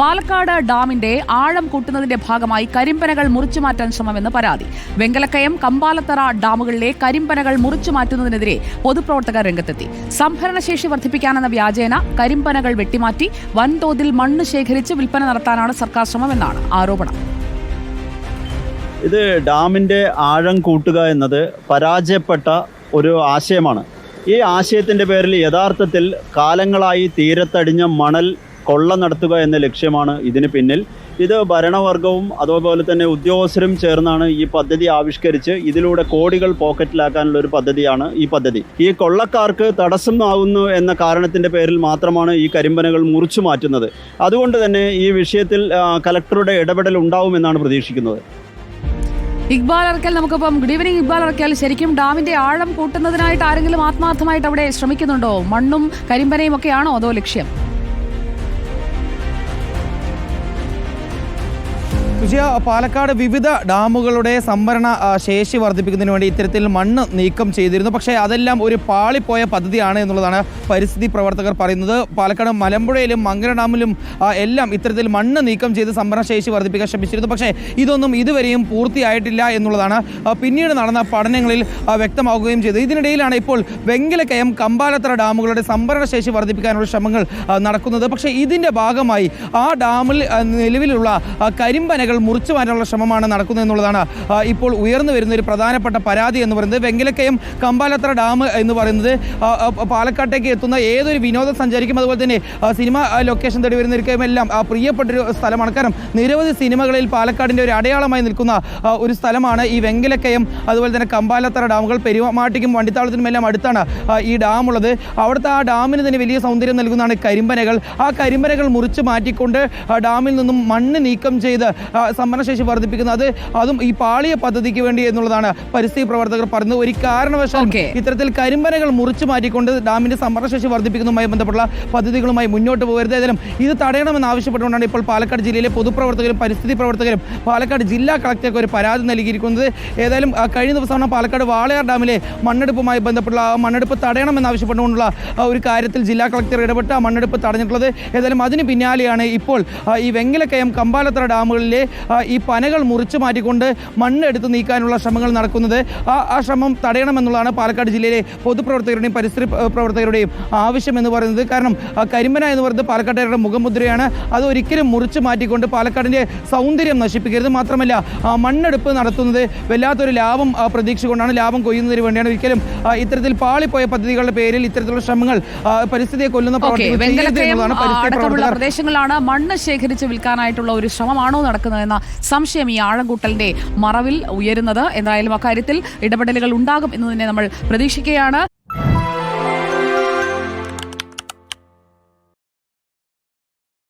പാലക്കാട് ഡാമിന്റെ ആഴം കൂട്ടുന്നതിന്റെ ഭാഗമായി കരിമ്പനകൾ മുറിച്ചു മാറ്റാൻ ശ്രമമെന്ന് പരാതി. വെങ്കലക്കയം കമ്പാലത്തറ ഡാമുകളിലെ കരിമ്പനകൾ മുറിച്ചു മാറ്റുന്നതിനെതിരെ പൊതുപ്രവർത്തകർ രംഗത്തെത്തി. സംഭരണശേഷി വർദ്ധിപ്പിക്കാനെന്ന വ്യാജേന കരിമ്പനകൾ വെട്ടിമാറ്റി വൻതോതിൽ മണ്ണ് ശേഖരിച്ച് വിൽപ്പന നടത്താനാണ് സർക്കാർ ശ്രമമെന്നാണ് ആരോപണം. ഇത് ഡാമിന്റെ ആഴം കൂട്ടുക എന്നത് പരാജയപ്പെട്ട ഒരു ആശയമാണ്. ഈ ആശയത്തിന്റെ പേരിൽ യഥാർത്ഥത്തിൽ കാലങ്ങളായി തീരത്തടിഞ്ഞ മണൽ കൊള്ള നടത്തുക എന്ന ലക്ഷ്യമാണ് ഇതിന് പിന്നിൽ. ഇത് ഭരണവർഗവും അതുപോലെ തന്നെ ഉദ്യോഗസ്ഥരും ചേർന്നാണ് ഈ പദ്ധതി ആവിഷ്കരിച്ച് ഇതിലൂടെ കോടികൾ പോക്കറ്റിലാക്കാനുള്ള ഒരു പദ്ധതിയാണ് ഈ പദ്ധതി. ഈ കൊള്ളക്കാർക്ക് തടസ്സമാകുന്നു എന്ന കാരണത്തിന്റെ പേരിൽ മാത്രമാണ് ഈ കരിമ്പനകൾ മുറിച്ചു മാറ്റുന്നത്. അതുകൊണ്ട് തന്നെ ഈ വിഷയത്തിൽ കലക്ടറുടെ ഇടപെടൽ ഉണ്ടാവുമെന്നാണ് പ്രതീക്ഷിക്കുന്നത്. ഇക്ബാൽ അറക്കൽ നമുക്കിപ്പം ഗുഡ് ഈവനിങ് ഇക്ബാൽ അറക്കൽ. ശരിക്കും ഡാമിന്റെ ആഴം കൂട്ടുന്നതിനായിട്ട് ആരെങ്കിലും ആത്മാർത്ഥമായിട്ട് അവിടെ ശ്രമിക്കുന്നുണ്ടോ? മണ്ണും കരിമ്പനയും ഒക്കെയാണോ അതോ ലക്ഷ്യം? വിജയ പാലക്കാട് വിവിധ ഡാമുകളുടെ സംഭരണ ശേഷി വർദ്ധിപ്പിക്കുന്നതിന് വേണ്ടി ഇത്തരത്തിൽ മണ്ണ് നീക്കം ചെയ്തിരുന്നു. പക്ഷേ അതെല്ലാം ഒരു പാളിപ്പോയ പദ്ധതിയാണ് എന്നുള്ളതാണ് പരിസ്ഥിതി പ്രവർത്തകർ പറയുന്നത്. പാലക്കാട് മലമ്പുഴയിലും മങ്കര ഡാമിലും എല്ലാം ഇത്തരത്തിൽ മണ്ണ് നീക്കം ചെയ്ത് സംഭരണ ശേഷി വർദ്ധിപ്പിക്കാൻ ശ്രമിച്ചിരുന്നു. പക്ഷേ ഇതൊന്നും ഇതുവരെയും പൂർത്തിയായിട്ടില്ല എന്നുള്ളതാണ് പിന്നീട് നടന്ന പഠനങ്ങളിൽ വ്യക്തമാവുകയും ചെയ്തത് ഇതിനിടയിലാണ് ഇപ്പോൾ വെങ്കലക്കയം കമ്പാലത്തറ ഡാമുകളുടെ സംഭരണ ശേഷി വർദ്ധിപ്പിക്കാനുള്ള ശ്രമങ്ങൾ നടക്കുന്നത്. പക്ഷേ ഇതിന്റെ ഭാഗമായി ആ ഡാമിൽ നിലവിലുള്ള ആ, കരിമ്പനകൾ മുറിച്ചു മാറ്റാനുള്ള ശ്രമമാണ് നടക്കുന്നത് എന്നുള്ളതാണ് ഇപ്പോൾ ഉയർന്നു വരുന്ന ഒരു പ്രധാനപ്പെട്ട പരാതി എന്ന് പറയുന്നത്. വെങ്കിലക്കയം കമ്പാലത്ര ഡാം എന്ന് പറയുന്നത് പാലക്കാട്ടേക്ക് എത്തുന്ന ഏതൊരു വിനോദസഞ്ചാരിക്കും അതുപോലെ തന്നെ സിനിമ ലൊക്കേഷൻ തേടി വരുന്നവർക്കും എല്ലാം പ്രിയപ്പെട്ടൊരു സ്ഥലമാണ്. കാരണം നിരവധി സിനിമകളിൽ പാലക്കാടിന്റെ ഒരു അടയാളമായി നിൽക്കുന്ന ഒരു സ്ഥലമാണ് ഈ വെങ്കിലക്കയം അതുപോലെ തന്നെ കമ്പാലത്തറ ഡാമുകൾ പെരുമാട്ടിക്കും വണ്ടിത്താളത്തിനും എല്ലാം അടുത്താണ് ഈ ഡാം ഉള്ളത് അവിടുത്തെ ആ ഡാമിന് തന്നെ വലിയ സൗന്ദര്യം നൽകുന്നതാണ് കരിമ്പനകൾ. ആ കരിമ്പനകൾ മുറിച്ച് മാറ്റിക്കൊണ്ട് ഡാമിൽ നിന്നും മണ്ണ് നീക്കം ചെയ്ത് സംഭരണശേഷി വർദ്ധിപ്പിക്കുന്നത് അത് അതും ഈ പാളിയ പദ്ധതിക്ക് വേണ്ടി എന്നുള്ളതാണ് പരിസ്ഥിതി പ്രവർത്തകർ പറയുന്നത് ഒരു കാരണവശാലും Okay. ഇത്തരത്തിൽ കരിമ്പനകൾ മുറിച്ചു മാറ്റിക്കൊണ്ട് ഡാമിന്റെ സംഭരണശേഷി വർദ്ധിപ്പിക്കുന്നതുമായി ബന്ധപ്പെട്ട പദ്ധതികളുമായി മുന്നോട്ട് പോകരുത്. ഏതായാലും ഇത് തടയണമെന്ന് ആവശ്യപ്പെട്ടുകൊണ്ടാണ് ഇപ്പോൾ പാലക്കാട് ജില്ലയിലെ പൊതുപ്രവർത്തകരും പരിസ്ഥിതി പ്രവർത്തകരും പാലക്കാട് ജില്ലാ കളക്ടർക്ക് ഒരു പരാതി നൽകിയിരിക്കുന്നത്. ഏതായാലും കഴിഞ്ഞ ദിവസമാണ് പാലക്കാട് വാളയാർ ഡാമിലെ മണ്ണെടുപ്പുമായി ബന്ധപ്പെട്ടുള്ള ആ മണ്ണെടുപ്പ് തടയണമെന്ന് ആവശ്യപ്പെട്ടുകൊണ്ടുള്ള ഒരു കാര്യത്തിൽ ജില്ലാ കളക്ടർ ഇടപെട്ട് ആ മണ്ണെടുപ്പ് തടഞ്ഞിട്ടുള്ളത്. ഏതായാലും അതിന് പിന്നാലെയാണ് ഇപ്പോൾ ഈ വെങ്ങലക്കയം കമ്പാലത്തറ ഡാമുകളിലെ ഈ പനകൾ മുറിച്ചു മാറ്റിക്കൊണ്ട് മണ്ണ് എടുത്ത് നീക്കാനുള്ള ശ്രമങ്ങൾ നടക്കുന്നത്. ആ ശ്രമം തടയണമെന്നുള്ളതാണ് പാലക്കാട് ജില്ലയിലെ പൊതുപ്രവർത്തകരുടെയും പരിസ്ഥിതി പ്രവർത്തകരുടെയും ആവശ്യം എന്ന് പറയുന്നത്. കാരണം കരിമ്പന എന്ന് പറയുന്നത് പാലക്കാട്ടുകാരുടെ മുഖമുദ്രയാണ്. അത് ഒരിക്കലും മുറിച്ചു മാറ്റിക്കൊണ്ട് പാലക്കാടിന്റെ സൗന്ദര്യം നശിപ്പിക്കരുത്. മാത്രമല്ല മണ്ണെടുപ്പ് നടത്തുന്നത് വല്ലാത്തൊരു ലാഭം പ്രതീക്ഷിച്ചുകൊണ്ടാണ് ലാഭം കൊയ്യുന്നതിന് വേണ്ടിയാണ്. ഒരിക്കലും ഇത്തരത്തിൽ പാളിപ്പോയ പദ്ധതികളുടെ പേരിൽ ഇത്തരത്തിലുള്ള ശ്രമങ്ങൾ പരിസ്ഥിതിയെ കൊല്ലുന്ന പ്രവർത്തനങ്ങളാണ് മണ്ണ് ശേഖരിച്ച് വിൽക്കാനായിട്ടുള്ള ഒരു ശ്രമമാണോ നടക്കുന്നതെന്ന സംശയം ഈ ആഴംകൂട്ടലിന്റെ മറവിൽ ഉയരുന്നത്. എന്തായാലും അക്കാര്യത്തിൽ ഇടപെടലുകൾ ഉണ്ടാകും എന്ന് തന്നെ നമ്മൾ പ്രതീക്ഷിക്കുകയാണ്.